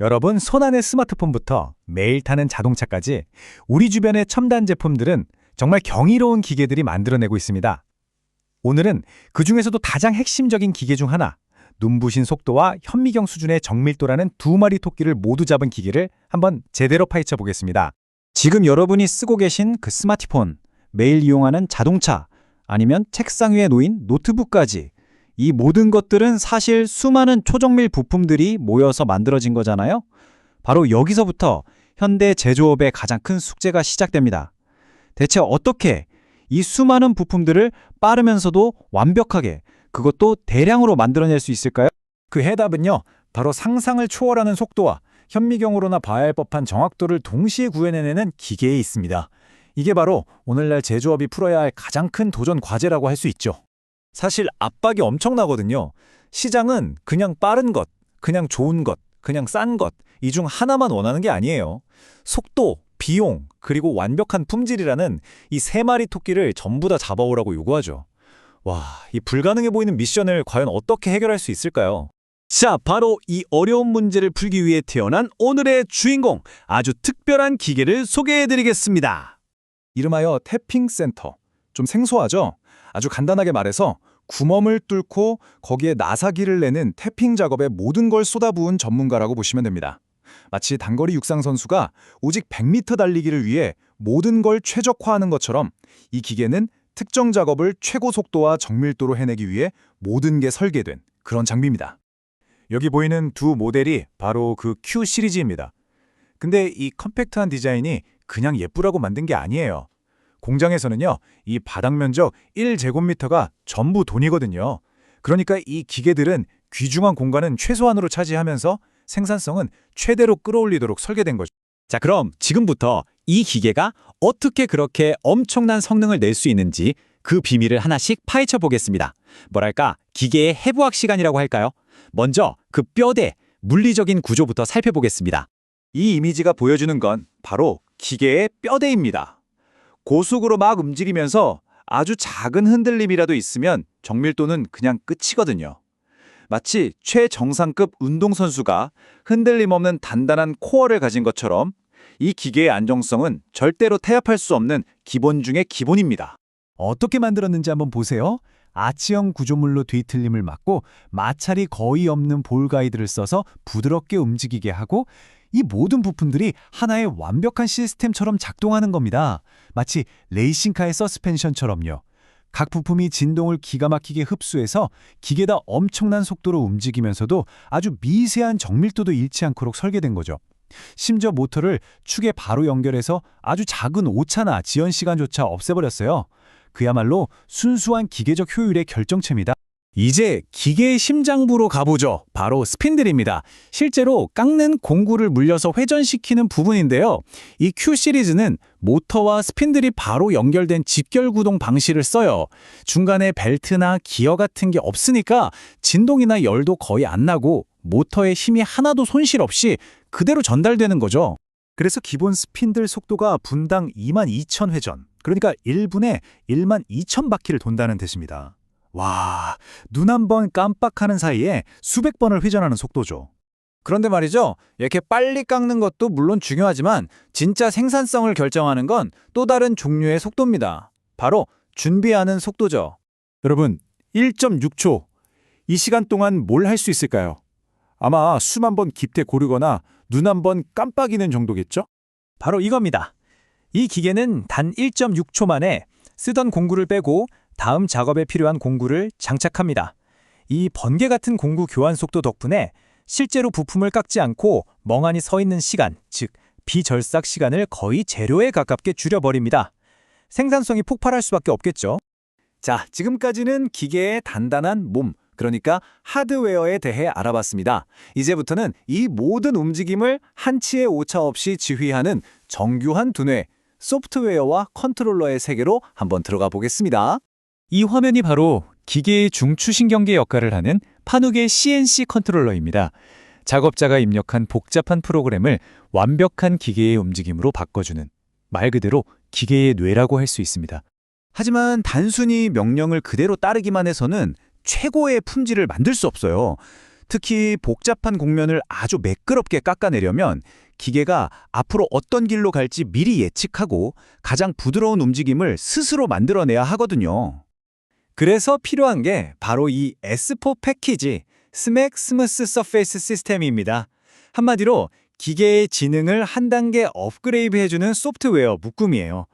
여러분 손안의 스마트폰부터 매일 타는 자동차까지 우리 주변의 첨단 제품들은 정말 경이로운 기계들이 만들어내고 있습니다. 오늘은 그 중에서도 가장 핵심적인 기계 중 하나, 눈부신 속도와 현미경 수준의 정밀도라는 두 마리 토끼를 모두 잡은 기계를 한번 제대로 파헤쳐 보겠습니다. 지금 여러분이 쓰고 계신 그 스마트폰, 매일 이용하는 자동차, 아니면 책상 위에 놓인 노트북까지 이 모든 것들은 사실 수많은 초정밀 부품들이 모여서 만들어진 거잖아요. 바로 여기서부터 현대 제조업의 가장 큰 숙제가 시작됩니다. 대체 어떻게 이 수많은 부품들을 빠르면서도 완벽하게 그것도 대량으로 만들어낼 수 있을까요? 그 해답은요. 바로 상상을 초월하는 속도와 현미경으로나 봐야 할 법한 정확도를 동시에 구해내는 기계에 있습니다. 이게 바로 오늘날 제조업이 풀어야 할 가장 큰 도전 과제라고 할 수 있죠. 사실 압박이 엄청나거든요. 시장은 그냥 빠른 것, 그냥 좋은 것, 그냥 싼 것, 이 중 하나만 원하는 게 아니에요. 속도, 비용, 그리고 완벽한 품질이라는 이 세 마리 토끼를 전부 다 잡아오라고 요구하죠. 와, 이 불가능해 보이는 미션을 과연 어떻게 해결할 수 있을까요? 자, 바로 이 어려운 문제를 풀기 위해 태어난 오늘의 주인공, 아주 특별한 기계를 소개해드리겠습니다. 이름하여 태핑 센터. 좀 생소하죠? 아주 간단하게 말해서 구멍을 뚫고 거기에 나사기를 내는 태핑 작업에 모든 걸 쏟아부은 전문가라고 보시면 됩니다. 마치 단거리 육상 선수가 오직 100m 달리기를 위해 모든 걸 최적화하는 것처럼 이 기계는 특정 작업을 최고 속도와 정밀도로 해내기 위해 모든 게 설계된 그런 장비입니다. 여기 보이는 두 모델이 바로 그 Q 시리즈입니다. 근데 이 컴팩트한 디자인이 그냥 예쁘라고 만든 게 아니에요. 공장에서는요, 이 바닥 면적 1제곱미터가 전부 돈이거든요. 그러니까 이 기계들은 귀중한 공간은 최소한으로 차지하면서 생산성은 최대로 끌어올리도록 설계된 거죠. 자, 그럼 지금부터 이 기계가 어떻게 그렇게 엄청난 성능을 낼 수 있는지 그 비밀을 하나씩 파헤쳐 보겠습니다. 뭐랄까, 기계의 해부학 시간이라고 할까요? 먼저 그 뼈대, 물리적인 구조부터 살펴보겠습니다. 이 이미지가 보여주는 건 바로 기계의 뼈대입니다. 고속으로 막 움직이면서 아주 작은 흔들림이라도 있으면 정밀도는 그냥 끝이거든요. 마치 최정상급 운동선수가 흔들림 없는 단단한 코어를 가진 것처럼 이 기계의 안정성은 절대로 타협할 수 없는 기본 중의 기본입니다. 어떻게 만들었는지 한번 보세요. 아치형 구조물로 뒤틀림을 막고 마찰이 거의 없는 볼 가이드를 써서 부드럽게 움직이게 하고 이 모든 부품들이 하나의 완벽한 시스템처럼 작동하는 겁니다. 마치 레이싱카의 서스펜션처럼요. 각 부품이 진동을 기가 막히게 흡수해서 기계다 엄청난 속도로 움직이면서도 아주 미세한 정밀도도 잃지 않도록 설계된 거죠. 심지어 모터를 축에 바로 연결해서 아주 작은 오차나 지연 시간조차 없애버렸어요. 그야말로 순수한 기계적 효율의 결정체입니다. 이제 기계의 심장부로 가보죠. 바로 스핀들입니다. 실제로 깎는 공구를 물려서 회전시키는 부분인데요. 이 Q 시리즈는 모터와 스핀들이 바로 연결된 직결 구동 방식을 써요. 중간에 벨트나 기어 같은 게 없으니까 진동이나 열도 거의 안 나고 모터의 힘이 하나도 손실 없이 그대로 전달되는 거죠. 그래서 기본 스핀들 속도가 분당 22,000회전, 그러니까 1분에 12,000바퀴를 돈다는 뜻입니다. 와, 눈 한 번 깜빡하는 사이에 수백 번을 회전하는 속도죠. 그런데 말이죠. 이렇게 빨리 깎는 것도 물론 중요하지만 진짜 생산성을 결정하는 건 또 다른 종류의 속도입니다. 바로 준비하는 속도죠. 여러분, 1.6초. 이 시간 동안 뭘 할 수 있을까요? 아마 숨 한 번 깊게 고르거나 눈 한 번 깜빡이는 정도겠죠? 바로 이겁니다. 이 기계는 단 1.6초 만에 쓰던 공구를 빼고 다음 작업에 필요한 공구를 장착합니다. 이 번개 같은 공구 교환 속도 덕분에 실제로 부품을 깎지 않고 멍하니 서 있는 시간, 즉 비절삭 시간을 거의 제로에 가깝게 줄여버립니다. 생산성이 폭발할 수밖에 없겠죠. 자, 지금까지는 기계의 단단한 몸, 그러니까 하드웨어에 대해 알아봤습니다. 이제부터는 이 모든 움직임을 한치의 오차 없이 지휘하는 정교한 두뇌, 소프트웨어와 컨트롤러의 세계로 한번 들어가 보겠습니다. 이 화면이 바로 기계의 중추신경계 역할을 하는 파누계 CNC 컨트롤러입니다. 작업자가 입력한 복잡한 프로그램을 완벽한 기계의 움직임으로 바꿔주는 말 그대로 기계의 뇌라고 할 수 있습니다. 하지만 단순히 명령을 그대로 따르기만 해서는 최고의 품질을 만들 수 없어요. 특히 복잡한 곡면을 아주 매끄럽게 깎아내려면 기계가 앞으로 어떤 길로 갈지 미리 예측하고 가장 부드러운 움직임을 스스로 만들어내야 하거든요. 그래서 필요한 게 바로 이 S4 패키지 스맥 스무스 서페이스 시스템입니다. 한마디로 기계의 지능을 한 단계 업그레이드 해주는 소프트웨어 묶음이에요.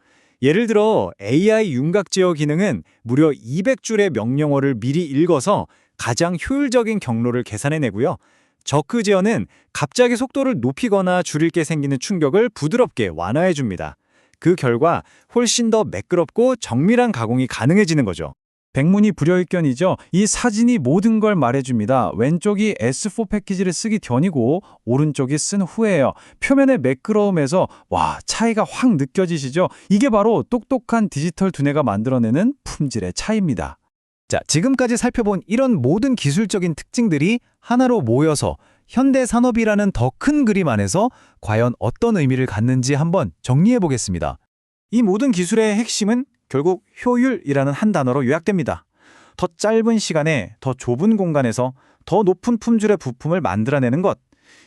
예를 들어 AI 윤곽 제어 기능은 무려 200줄의 명령어를 미리 읽어서 가장 효율적인 경로를 계산해내고요. 저크 제어는 갑자기 속도를 높이거나 줄일 게 생기는 충격을 부드럽게 완화해줍니다. 그 결과 훨씬 더 매끄럽고 정밀한 가공이 가능해지는 거죠. 백문이 불여일견이죠. 이 사진이 모든 걸 말해줍니다. 왼쪽이 S4 패키지를 쓰기 전이고 오른쪽이 쓴 후예요. 표면의 매끄러움에서 와 차이가 확 느껴지시죠? 이게 바로 똑똑한 디지털 두뇌가 만들어내는 품질의 차이입니다. 자, 지금까지 살펴본 이런 모든 기술적인 특징들이 하나로 모여서 현대 산업이라는 더 큰 그림 안에서 과연 어떤 의미를 갖는지 한번 정리해 보겠습니다. 이 모든 기술의 핵심은 결국 효율이라는 한 단어로 요약됩니다. 더 짧은 시간에 더 좁은 공간에서 더 높은 품질의 부품을 만들어내는 것.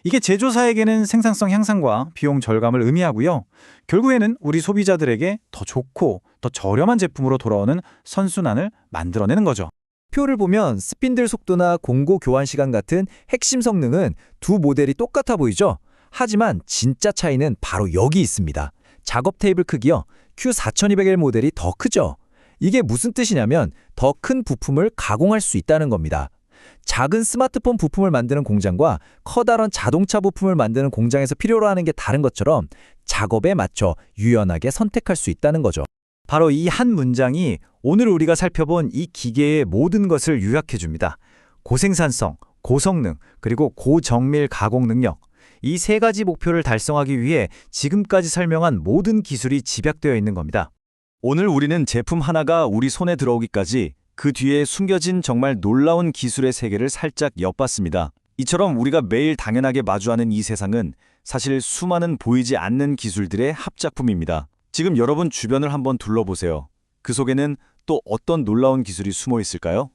이게 제조사에게는 생산성 향상과 비용 절감을 의미하고요. 결국에는 우리 소비자들에게 더 좋고 더 저렴한 제품으로 돌아오는 선순환을 만들어내는 거죠. 표를 보면 스핀들 속도나 공고 교환 시간 같은 핵심 성능은 두 모델이 똑같아 보이죠? 하지만 진짜 차이는 바로 여기 있습니다. 작업 테이블 크기요. Q4200L 모델이 더 크죠? 이게 무슨 뜻이냐면 더 큰 부품을 가공할 수 있다는 겁니다. 작은 스마트폰 부품을 만드는 공장과 커다란 자동차 부품을 만드는 공장에서 필요로 하는 게 다른 것처럼 작업에 맞춰 유연하게 선택할 수 있다는 거죠. 바로 이 한 문장이 오늘 우리가 살펴본 이 기계의 모든 것을 요약해 줍니다. 고생산성, 고성능, 그리고 고정밀 가공 능력. 이 세 가지 목표를 달성하기 위해 지금까지 설명한 모든 기술이 집약되어 있는 겁니다. 오늘 우리는 제품 하나가 우리 손에 들어오기까지 그 뒤에 숨겨진 정말 놀라운 기술의 세계를 살짝 엿봤습니다. 이처럼 우리가 매일 당연하게 마주하는 이 세상은 사실 수많은 보이지 않는 기술들의 합작품입니다. 지금 여러분 주변을 한번 둘러보세요. 그 속에는 또 어떤 놀라운 기술이 숨어 있을까요?